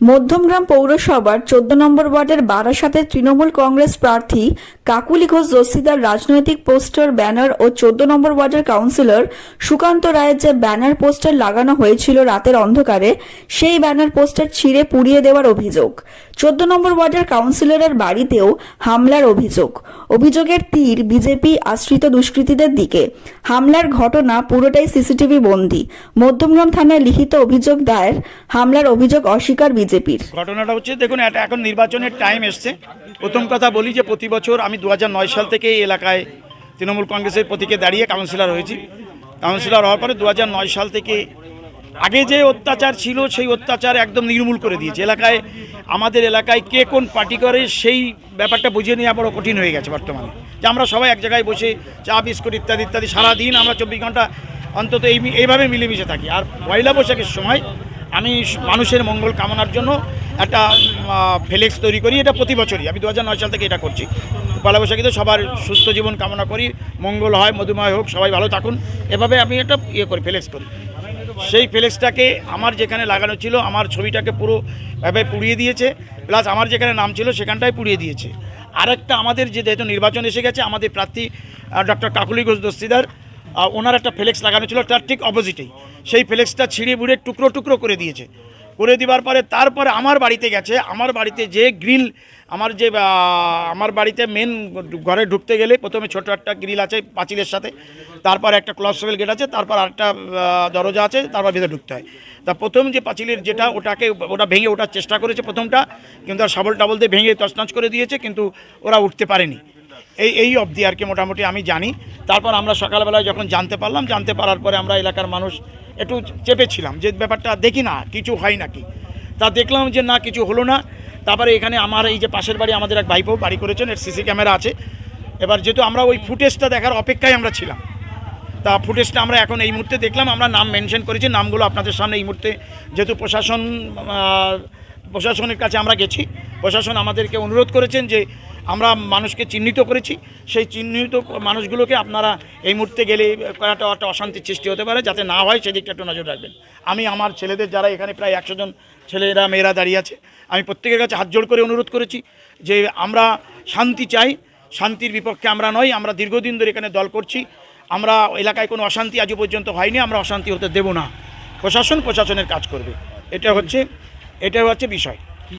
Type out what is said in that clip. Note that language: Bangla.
মধ্যমগ্রাম পৌরসভার চোদ্দ নম্বর ওয়ার্ডের বারাসাতের তৃণমূল কংগ্রেস প্রার্থী কাকুলি ঘোষ দস্তিদার রাজনৈতিক পোস্টার, ব্যানার ও চোদ্দ নম্বর ওয়ার্ডের কাউন্সিলর সুকান্ত রায়ের যে ব্যানার পোস্টার লাগানো হয়েছিল রাতের অন্ধকারে, সেই ব্যানার পোস্টার ছিঁড়ে পুড়িয়ে দেওয়ার অভিযোগ। চোদ্দ নম্বর ওয়ার্ডের কাউন্সিলরের বাড়িতেও হামলার অভিযোগ। অভিযোগের তীর বিজেপি আশ্রিত দুষ্কৃতীদের দিকে। হামলার ঘটনা পুরোটাই সিসিটিভি বন্দী। মধ্যমগ্রাম থানায় লিখিত অভিযোগ দায়ের। হামলার অভিযোগ অস্বীকার বিজেপির। ঘটনাটা হচ্ছে, দেখুন, এটা এখন নির্বাচনের টাইম এসছে। প্রথম কথা বলি যে প্রতি বছর আমি দু হাজার নয় সাল থেকে এই এলাকায় তৃণমূল কংগ্রেসের প্রতীকে দাঁড়িয়ে কাউন্সিলর হয়েছি। কাউন্সিলর হওয়ার পরে দু হাজার নয় সাল থেকে আগে যে অত্যাচার ছিল, সেই অত্যাচার একদম নির্মূল করে দিয়েছে। এলাকায়, আমাদের এলাকায় কে কোন পার্টি করে, সেই ব্যাপারটা বুঝিয়ে নেওয়া বড় কঠিন হয়ে গেছে বর্তমানে। যে আমরা সবাই এক জায়গায় বসে চা, বিস্কুট ইত্যাদি ইত্যাদি সারাদিন আমরা চব্বিশ ঘণ্টা অন্তত এই এইভাবে মিলেমিশে থাকি। আর পয়লা বৈশাখের সময় আমি মানুষের মঙ্গল কামনার জন্য একটা ফ্লেক্স তৈরি করি, এটা প্রতি বছরই। আমি দু সাল থেকে এটা করছি। পয়লা বৈশাখীতে সবার সুস্থ জীবন কামনা করি, মঙ্গল হয়, মধুময় হোক, সবাই ভালো থাকুন। এভাবে আমি একটা ইয়ে করি, ফ্লেক্স করি। সেই ফ্লেক্সটাকে আমার যেখানে লাগানো ছিল, আমার ছবিটাকে পুরো ভাবে পুড়িয়ে দিয়েছে, প্লাস আমার যেখানে নাম ছিল, সেখানটায় পুড়িয়ে দিয়েছে। আরেকটা আমাদের যে যেহেতু নির্বাচন এসে গেছে, আমাদের প্রার্থী ডক্টর কাকুলি ঘোষ দস্তিদার ওনার একটা ফ্লেক্স লাগানো ছিল, তার ঠিক অপোজিটেই সেই ফ্লেক্সটা ছিঁড়ে বুড়ে টুকরো টুকরো করে দিয়েছে। করে দেওয়ার পরে তারপরে আমার বাড়িতে গেছে, আমার বাড়িতে যে গ্রিল, আমার যে আমার বাড়িতে মেন ঘরে ঢুকতে গেলে প্রথমে ছোট একটা গ্রিল আছে পাঁচিলের সাথে, তারপর একটা ক্লসবেল গেট আছে, তারপর আরেকটা দরজা আছে, তারপর ভেতরে ঢুকতে হয়। তা প্রথম যে পাঁচিলের যেটা, ওটাকে, ওটা ভেঙে ওঠার চেষ্টা করেছে প্রথমটা, কিন্তু আর শাবল টাবল দিয়ে ভেঙে তছনছ করে দিয়েছে, কিন্তু ওরা উঠতে পারেনি। এই এই অবধি আর কি মোটামুটি আমি জানি। তারপর আমরা সকালবেলায় যখন জানতে পারলাম, জানতে পারার পরে আমরা এলাকার মানুষ একটু চেপেছিলাম যে ব্যাপারটা দেখি না, কিছু হয় নাকি। তা দেখলাম যে না, কিছু হলো না। তারপরে এখানে আমার এই যে পাশের বাড়ি, আমাদের এক ভাইপো বাড়ি করেছেন, এর সিসি ক্যামেরা আছে। এবার যেহেতু আমরা ওই ফুটেজটা দেখার অপেক্ষায় আমরা ছিলাম, তা ফুটেজটা আমরা এখন এই মুহূর্তে দেখলাম, আমরা নাম মেনশন করেছি, নামগুলো আপনাদের সামনে এই মুহূর্তে যেহেতু প্রশাসন প্রশাসনের কাছে আমরা গেছি, প্রশাসন আমাদেরকে অনুরোধ করেছেন যে আমরা মানুষকে চিহ্নিত করেছি। সেই চিহ্নিত মানুষগুলোকে আপনারা এই মুহূর্তে গেলে একটা একটা অশান্তির সৃষ্টি হতে পারে, যাতে না হয় সেদিকটা একটু নজর রাখবেন। আমি আমার ছেলেদের যারা এখানে প্রায় একশো জন ছেলেরা, মেয়েরা দাঁড়িয়ে আছে, আমি প্রত্যেকের কাছে হাত জোড় করে অনুরোধ করেছি যে আমরা শান্তি চাই, শান্তির বিপক্ষে আমরা নই, আমরা দীর্ঘদিন ধরে এখানে দল করছি। আমরা এলাকায় কোনো অশান্তি আজও পর্যন্ত হয়নি, আমরা অশান্তি হতে দেব না। প্রশাসন প্রশাসনের কাজ করবে। এটা হচ্ছে এটা হচ্ছে বিষয়।